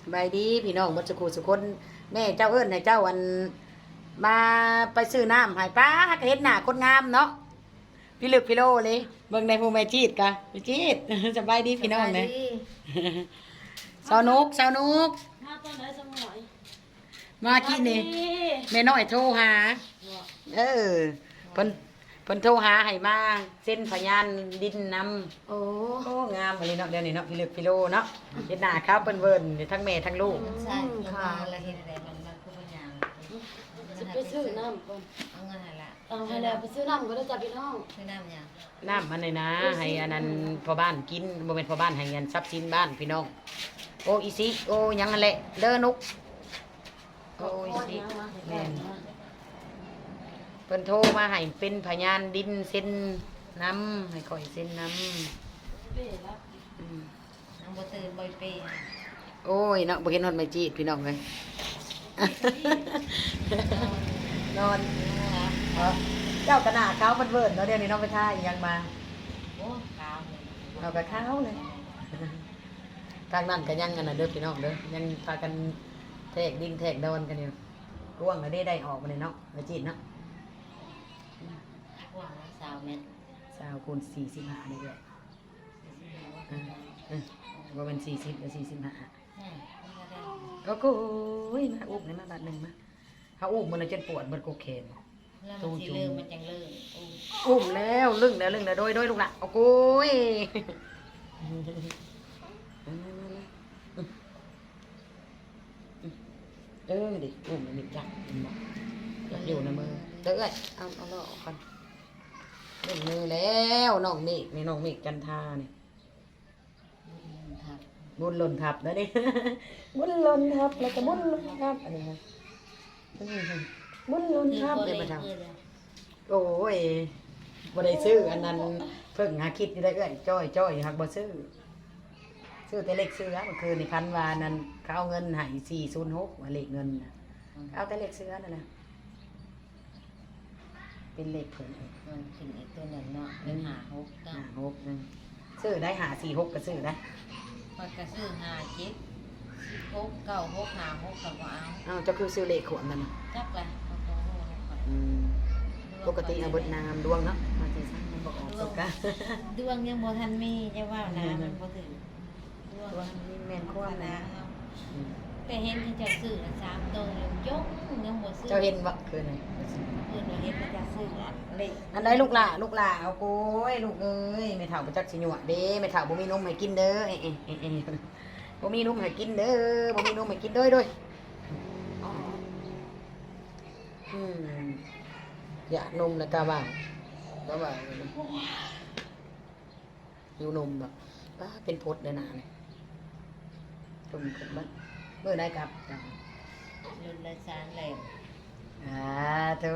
สบายดีพี่น้องบัดสุขุสุคนแม่เจ้าเอิ้นให้เจ้าอัน มาไปซื้อน้ำให้ป้าก็เฮ็ดหน้าคนงามเนาะพี่ลึกพี่โลเลยเบิ่งในผู้แม่จีดกะแม่จีดสบายดีพี่น้องเด้สาวนุกสาวนุกมาตอนไหนสมอยมากี้นี่แม่น้อยโทรหาเออเพิ่นเพิ่นโทรหาให้มาเส้นพยานดินนำโอ้โอ้งามเลยเนาะเดี๋ยวนี้เนาะพี่ลึกพี่โลเนาะเฮ็ดหน้าขาวเปิ้นเวิ้นทั้งแม่ทั้งลูกใช่ค่ะแล้วเห็นอะไรมันมันคือปัญญาจะไปซื้อน้ำก่อนเอาเงินให้ละเอาให้แล้วไปซื้อน้ำก็ได้จ้ะพี่น้องซื้อน้ำยังน้ำมันเลยนะ ให้อันนั้นพ่อบ้านกินบ่แม่นพ่อบ้านให้เงินทรัพย์สินบ้านพี่น้อง โอ้อีสิโอ้หยังนั่นแหละเด้อนุกโอ้อีสิแม่น เพิ่นโทรมาให้เป็นพยานดินเซ็นน้ำให้ข่อยเซ็นน้ำเป้แล้วอืมน้ำบัตื่นบ่อยเปย์โอ้ยเนาะบ่เห็นฮอดไม่จีดพี่น้องเลย นอนเอ้าเจ้ากระหน้าขาวมันเวิร์นเนาะเดี๋ยวนี้น้องไปท่าอีหยังมา โอ้ขาวเลยเอากระขาวเลย ทางนั้นก็ยังกันนะเด้อพี่น้องเด้อยังพากันแทกดินแทกดอนกันอยู่ร่วงแล้วได้ได้ออกมาเลยเนาะมาจีดเนาะพวกน้ำ สาวเม็ดสาวคูณสี่สิบห้านี่เลยว่าเป็นสี่สิบหรือสี่สิบห้าก็โอ้ยมาอุ้มเลยมาบาทหนึ่งมาเขาอุ้มมันจนปวดมันก็แขนแล้วมันสิลืมมันจังลืมโอ้อุ้มแล้วลึ่งแล้วลึ่งแล้วโดยโดยลูกหละโอ้โหยเออดิอุ้มมันมีจักบอกจักอยู่ในมือ เด้อเอ้ยเอาเอาเลาะออกกันเล่นมือแล้วน้องเมฆนี่น้องเมฆจันทาเนี่ยครับบุญหล่นทับแล้วนี่บุญหล่นทับแล้วก็บุญหล่นทับอันนี้ครับอืมบุญหล่นทับเลยมาทำโอ้ยบ่ได้ซื้ออันนั้นเพิ่งหาคิดอยู่ได้เอ้ยจ้อยจ้อยหักบ่ซื้อซื้อแต่เลขซื้อเมื่อคืนนี่พันวานั้นเขาเอาเงินให้406ว่าเลขเงินน่ะเอาแต่เลขซื้อนั่นน่ะ เป็นเลขเพิ่นเองมันขึ้นอีกตัวหนึ่งเนาะเป็นหาหกเก้าห้าหกนึงซื้อได้หาสี่หกก็ซื้อได้พอกระซื้อหาเจ็ดหกเก้าหกหาหกกับว่าเอาเอาเจะคือซื้อเลขขวดมันน่ะจักเลยเอาตัวโง่ไปอืมปกติเอาเบิดนามดวงเนาะมาสิซังมันบ่ออกตกกะดวงยังบ่ทันมีจะว่านะมันบ่ถึงดวงดวงนี่แม่นความนะ อืม แต่เห็นที่จะซื้อน่ะสามตัวยังยกยังบ่ซื้อเจ้าเห็นบ่คืนนี้เพิ่นว่าเห็นว่าจะซื้ออันเล็กอันใดลูกหล่าลูกหล่าเอาโก้ยลูกเอ้ยไม่เท่าประจักษ์สิหยวดเด้ไม่เท่าบ่มีนมให้กินเด้อเอ้ยเอ้ยเอ้ยเอ้ยบ่มีนมให้กินเด้อบ่มีนมให้กินเด้อเด้วยอืมอยากนมแล้วก็ว่าก็ว่าอยู่นมแบบป้าเป็นพดเลยนะเนี่ยตุ่มขึ้นบ้าน เมื่อได้กลับจ้ะรุ่นละสามแหลมอ่าเจ้า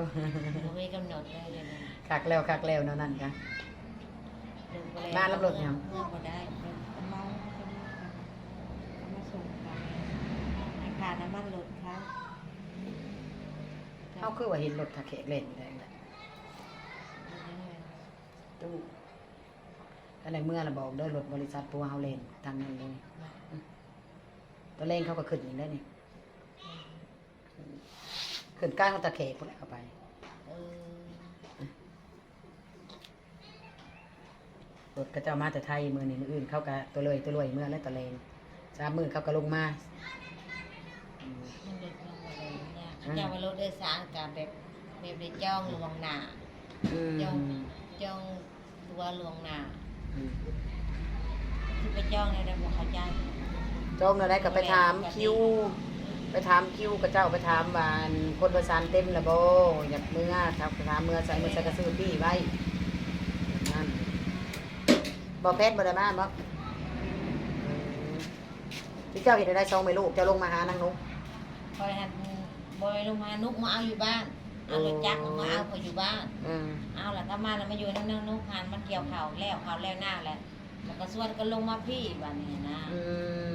บ่มีกำหนดได้เลยนะคักแล้วคักแล้วเนาะนั่นกะลูกบ่บ้านรับรถยังเมื่อบ่ได้เมาเอามาส่งกันให้ค่าน้ำมันรถเขาเขาคือว่าเห็นรถทะเขกเล่นได้แหละตู้อะไรเมื่อเราบอกเด้อรถบริษัทปัวเฮาเลนทางนั้นเลย ตัวเลงเขาก็ขึ้นอย่างได้นี่ขึ้นใกล้เขาตะเขกพวกนี้เข้าไปเออรถก็จะเอามาแต่ไทยมือนี่มืออื่นเขาก็ตัวเลยตัวรวยเมื่อและตัวเลงสามมือเขาก็ลงมาอืมมันลดลงมาเลยเนี่ยจะว่ารถโดยสารกับแบบแบบได้จองลวงหน้าอืมจองจองตัวลวงหน้าอืมที่ไปจองในระบบเข้าใจ จองเราได้ก็ไปถามคิว ไปถามคิวกับเจ้าไปถามว่าอันคนประสานเต็มแล้วบ่อยากเมื่อครับไปถามเมื่อใส่เมื่อใส่กระซื้อพี่ไว้นั่นบ่เพชรบ่ได้มาบ่เออที่เจ้าเห็นได้ซองไม่ลูกเจ้าลงมาหานางนุ๊กคอยหันบอยลงมานุกมาเอาอยู่บ้าน เอารถจักรมาเอาเขาอยู่บ้านเออเอาละก็มาแล้วมาอยู่นั่งนั่งนุกหันมันเกี่ยวเขาแล้วเขาแล้วหน้าแหละ แล้วก็ส่วนก็ลงมาพี่บ้านนี้นะอื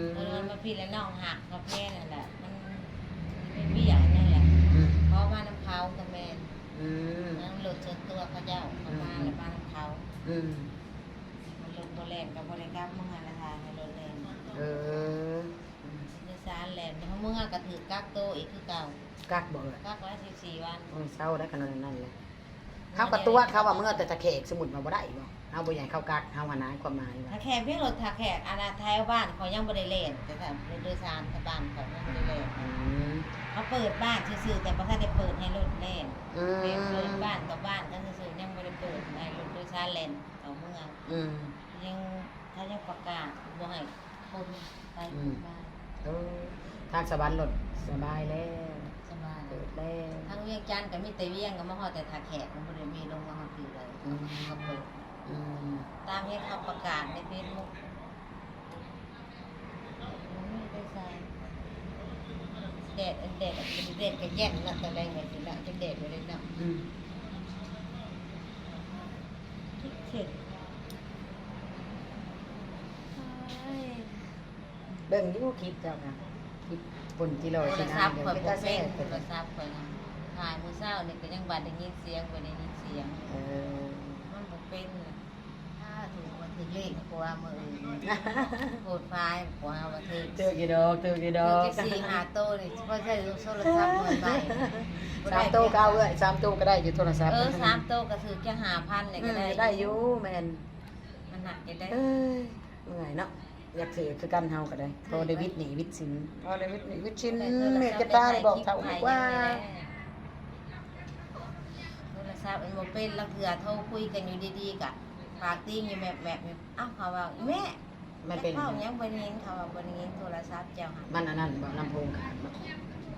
มเออมาพี่แล้วน้องหักกับแม่นั่นแหละ มันเป็นพี่อย่างนั่นแหละอืมเพราะว่าน้ำเขากับแม่อืมนั่งรถส่วนตัวเขาเจ้าเขามาแล้วมาน้ำเขาอืมมันลงโบแลนกับโบแลนกับมึงหันละทางในรถแลนเออก็ถือกักโตวอีกคือเก่ากักบ่เลยกักไว้14วันโอ้ยเศร้าได้ขนาดนั้นเลยเขากระตัวเขาว่าเมื่อแต่ตะเขกสมุดมาบ่ได้บ่ เอาบ่ใหญ่เข้ากักเฮาหานาความหมายว่าถ้าแขกเพียงรถถ้าแขกอาณาไทยบ้านเขายังบ่ได้เล่นแต่ถ้าโดยสารทางบ้านเขายังบ่ได้เล่นอืมเขาเปิดบ้านซื่อๆแต่บ่ทันได้เปิดให้รถเล่นอืเปิดมบ้านต่อบ้านก็ซื่อๆยังบ่ได้เปิดให้รถโดยสารเล่นต่อเมืองอืมยังเขายังประกาศบ่ให้คนไปอืมบ้านเออทางสวรรค์รถสบายแล้วสบายเปิดแล้วทางเวียงจันทน์ก็มีแต่เวียงก็มาฮอดแต่ท่าแขกมันบ่ได้มีลงมาฮอดคือเลยอืมเขาเปิด อืมตามที่เขาประกาศในเฟซบุ๊กมันไม่ได้ใส่แดดแดดแดดก็แย่งนะแต่แรงแบบนี้ละจะแดดไปเลยนะอืมคิดเข็ดเบิ่งอยู่คลิปเจ้าค่ะคลิปบนกิโลโทรสินะศัพท์เดี๋ยวคอยเป็นบ่ตาแซ่เป็นบโทรศัพท์คอยนะถ่ายมือเศร้านี่ก็ยังบัดได้ยินเสียงบ่ได้ยินเสียง เออมันบ่ เป็นน่ะถ้าถูกมันถึงเลขกว่ามืออื่นโหดพายกว่าว่าถึงเจอกี่ดอกเจอกี่ดดออกกสี่หาโตนี่เพราะใช้โทรศัพท์เหมือนใหม่สามตู้ก็เอาเอ้ยสามตู้ก็ได้อยู่โทรศัพท์เออสามโตก็ถือจะหาพันเนี่ยอืก็มได้ได้อยู่แม่นมันหนักจะได้เอ้ยเมื่อยเนาะอยากซื้อคือกันเฮาก็ได้พอเดวิดหนีวิทย์สินพอเดวิดหนีวิทย์สินเมตตาได้บอกเท่าอีกว่าโทรศัพท์มันบ่เป็นแล้วเถื่อโทรคุยกันอยู่ดีๆกะปากติ้อยู่แมบๆอยู่อ้าวเขาว่าแม่มันเป็นเข้ายังบ่ได้ยินเขาว่าบ่ได้ยินโทรศัพท์เจ้าหันมันอันนั้นบ่ลำโพงขาดบ่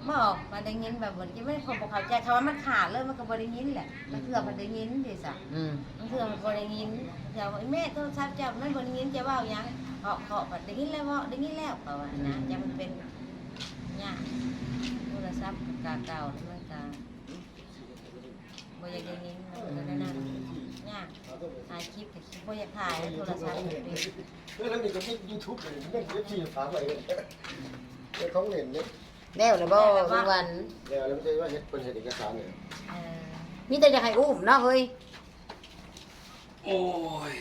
บอกมาได้ยินแบบบ่ได้ไม่คนบ่เขาใจเขาว่ามันขาดเลยมันก็บ่ได้ยินแหละมันเถื่อมันได้ยินดิซะอืมมันเถื่อมันบ่ได้ยินเจ้าว่าแม่โทรศัพท์เจ้ามันบ่ได้ยินจะเว้าหยังเคาะเคาะบัดได้ยินแล้วว้าได้ยินแล้วก็ว่านะจะมันเป็นยากโทรศัพท์กาเก่านี่มันกาบ่อยากได้ยินมันก็ได้นั่นยากถ่ายคลิปแต่คลิปบ่อยากถ่ายโทรศัพท์มันเป็นแล้วนี่ก็ไมียูทูบเลยไม่ได้ที่ฝากไว้เลยเป็นของเล่นเนี่ยแล้วแล้วบ่ทุกวันแล้วแล้วไม่ใช่ว่าเฮ็ดเป็นเฮ็ดเอกสารเนี่ยเออมีแต่จะให้อุ้มเนาะเฮ้ยโอ้ย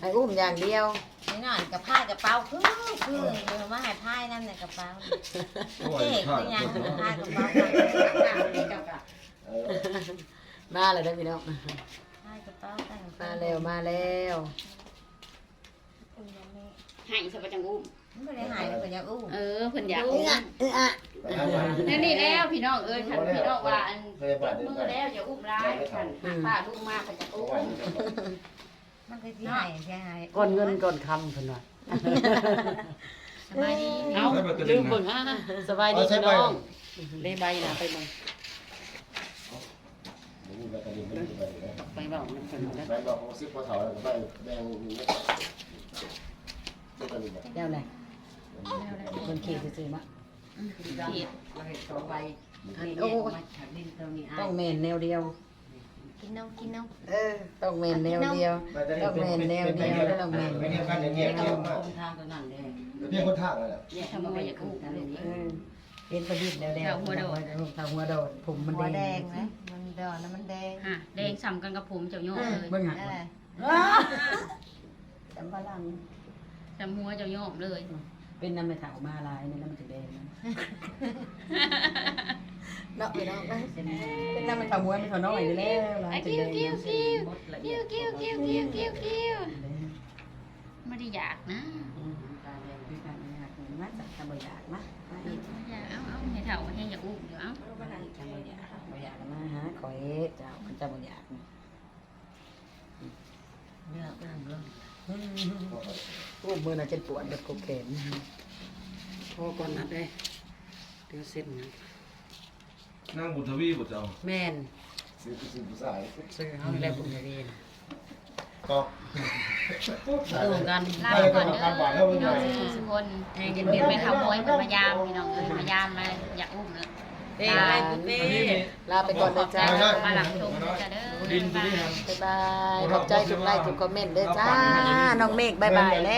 ให้อุ้มอย่างเดียวนี่น่อยกับผ้ากระเป๋าคือคือเดี๋ยวมาให้พานั่นน่ะกระเป๋าโอ้ยเจ๊ขาดคือยังผ้ากระเป๋า มาเลยเด้อพี่น้องกระเป๋าตั้งมาแล้วมาแล้วให้สบจังอุ้มมันไม่ได้หายเลยก็ยังอู้เออเพิ่นอยากเอื้อเอื้อนั่นนี่แล้วพี่น้องเอ้ยฉันพี่น้องว่าอันเคยบาดเจ็บมือแล้วจะอุ้มร้ายฉันหาป้าลูกมาเขาจะอุ้มมันก็ที่หายที่หายก่อนเงินก่อนคำเพิ่นว่าสบายดีเอาลืมเบิ่งอะสบายดีพี่น้องได้ใบนะไปเบิ่ง ไปบอกมันเพิ่นนะไปบอกของซิปพอเถาแล้วไปแบ่งนี่ก็ตอนนี้บ่แล้วไหนเพิ่นขี่ซื่อๆมาผิดอันโอ้ยต้องแม่นแนวเดียวกินน้องกินน้องเออต้องแม่นแนวเดียวต้องแม่นแนวเดียวต้องแม่นไม่ได้กันอย่างเงี้ยเงี้ยมากเพียงคนทางนั่นแหละเนี่ยทำไมอย่ากอุ้มเออเป็นประดิษฐ์แนวเดียวทางหัวโดดผมมันหัวแดงงนะมัน ดอนแล้วมันแดงอะแดงซ้ำกันกับผมเจ้าโยมเลยเบิ่งหาอะไรจำพลังจำหัวเจ้าโยมเลย เป็นน้ำไม่เถามาลายนี่แล้วมันถึงแดงนะเนาะพี่น้องนะเป็นน้ำไม่เถาม้วนไม่เถาน้อยนี่แล้วลายถึงกิ้แดวงกิ้วกิ้วกิ้วกิ้วกิ้วกิ้วกิ้วกิ้วไม่ได้อยากนะตาแดงด้วยกันอยากมาจากตะบอยากมามาอยากเอาเอาให้เฒ่าให้อยากอุ้มอยู่เอาตะบอยากบ อยากมาหาคอยเจ้าเจ้าบ่อยากเนื้ออุ้มเลยอู้มือน่ะจ็บปวดแบบโคเคนพอก่อนนัดเลยเดี๋ยวเส้นนะนั่งบุญทวีบุญเจ้าแม่นซื้อซื้อผู้ชายซื้อเฮาแล้วบุญทวีก็ดูกันลาไปก่อนเด้อพี่น้องทุกคนเย็นๆไปขโมยเพิ่นมายามพี่น้องเอ้ยมายามมาอยากอุ้มเลย เด้อะไรปุ๊บเด้ลาไปก่อนเด้อจ้ามาหลังชมจะเด้อดินตัวนี้ครับ บ๊ายบายขอบใจทุกไลค์ทุกคอมเมนต์เด้อจ้า น้องเมฆบ๊ายบายแล้ว